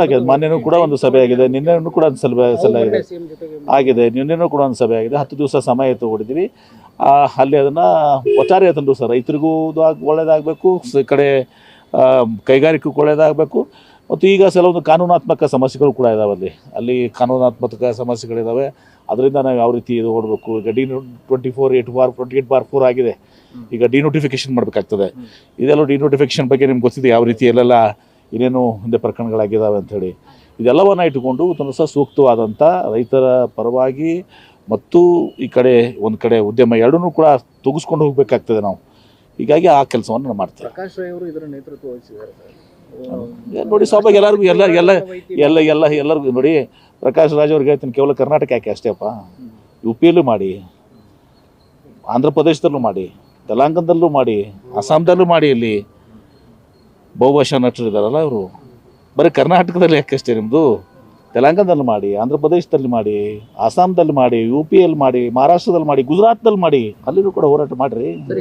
ಆಗಿದೆ ಮೊನ್ನೆನೂ ಕೂಡ ಒಂದು ಸಭೆ ಆಗಿದೆ. ನಿನ್ನೆನೂ ಕೂಡ ಒಂದು ಸಭೆ ಸಲ್ಲಾಗಿದೆ ಆಗಿದೆ. ಆಗಿದೆ. ನಿನ್ನೆನೂ ಕೂಡ ಒಂದು ಸಭೆ ಆಗಿದೆ. ಹತ್ತು ದಿವಸ ಸಮಯ ತಗೊಂಡಿದ್ದೀವಿ ಅಲ್ಲಿ ಅದನ್ನು ಒಟ್ಟಾರೆ ತಂದು ಸರ್. ರೈತರಿಗೂ ಒಳ್ಳೇದಾಗಬೇಕು. ಕಡೆ ಕೈಗಾರಿಕೆಗೂ ಒಳ್ಳೇದಾಗಬೇಕು. ಮತ್ತು ಈಗ ಕೆಲವೊಂದು ಕಾನೂನಾತ್ಮಕ ಸಮಸ್ಯೆಗಳು ಕೂಡ ಇದಾವೆ ಅಲ್ಲಿ. ಅಲ್ಲಿ ಕಾನೂನಾತ್ಮಕ ಸಮಸ್ಯೆಗಳಿದ್ದಾವೆ ಅದರಿಂದ ನಾವು ಯಾವ ರೀತಿ ಇದು ಓಡಬೇಕು ಈಗ D twenty four eight bar twenty eight bar four ಆಗಿದೆ ಈಗ ಡಿನೋಟಿಫಿಕೇಶನ್ ಮಾಡಬೇಕಾಗ್ತದೆ. ಇದೆಲ್ಲ ಡಿನೋಟಿಫಿಕೇಶನ್ ಬಗ್ಗೆ ನಿಮ್ಗೆ ಗೊತ್ತಿದೆ ಯಾವ ರೀತಿ ಎಲ್ಲೆಲ್ಲ ಏನೇನು ಹಿಂದೆ ಪ್ರಕರಣಗಳಾಗಿದ್ದಾವೆ ಅಂಥೇಳಿ ಇದೆಲ್ಲವನ್ನು ಇಟ್ಟುಕೊಂಡು ತನ್ನ ಸಹ ಸೂಕ್ತವಾದಂಥ ರೈತರ ಪರವಾಗಿ ಮತ್ತು ಈ ಕಡೆ ಒಂದು ಕಡೆ ಉದ್ಯಮ ಎರಡನ್ನೂ ಕೂಡ ತುಗಿಸ್ಕೊಂಡು ಹೋಗಬೇಕಾಗ್ತದೆ ನಾವು. ಹೀಗಾಗಿ ಆ ಕೆಲಸವನ್ನು ನಾವು ಮಾಡ್ತೇವೆ. ಪ್ರಕಾಶ್ ರೈ ಅವರು ಇದರ ನೇತೃತ್ವ ವಹಿಸಿದ್ದಾರೆ ಸರ್. ಏನ್ ನೋಡಿ ಸ್ವಾಭಾವಿಕ ಎಲ್ಲರಿಗೂ ಎಲ್ಲ ಎಲ್ಲ ಎಲ್ಲ ಎಲ್ಲ ಎಲ್ಲರಿಗೂ ನೋಡಿ ಪ್ರಕಾಶ್ ರಾಜ್ ಅವ್ರಿಗೆ ಹೇಳ್ತೀನಿ ಕೇವಲ ಕರ್ನಾಟಕ ಯಾಕೆ ಅಷ್ಟೇಪ್ಪ ಯು ಪಿಯಲ್ಲೂ ಮಾಡಿ ಆಂಧ್ರ ಪ್ರದೇಶದಲ್ಲೂ ಮಾಡಿ ತೆಲಂಗಾಣದಲ್ಲೂ ಮಾಡಿ ಅಸ್ಸಾಂದಲ್ಲೂ ಮಾಡಿ ಇಲ್ಲಿ. ಬಹುಭಾಷಾ ನಟರು ಇದ್ದಾರಲ್ಲ ಅವರು ಬರೀ ಕರ್ನಾಟಕದಲ್ಲಿ ಯಾಕಷ್ಟೇ ನಿಮ್ಮದು ತೆಲಂಗಾಣದಲ್ಲಿ ಮಾಡಿ ಆಂಧ್ರ ಪ್ರದೇಶದಲ್ಲಿ ಮಾಡಿ, ಅಸ್ಸಾಂದಲ್ಲಿ ಮಾಡಿ ಯು ಪಿಯಲ್ಲಿ ಮಾಡಿ, ಮಹಾರಾಷ್ಟ್ರದಲ್ಲಿ ಮಾಡಿ ಗುಜರಾತ್ದಲ್ಲಿ ಮಾಡಿ, ಅಲ್ಲಿನೂ ಕೂಡ ಹೋರಾಟ ಮಾಡಿರಿ.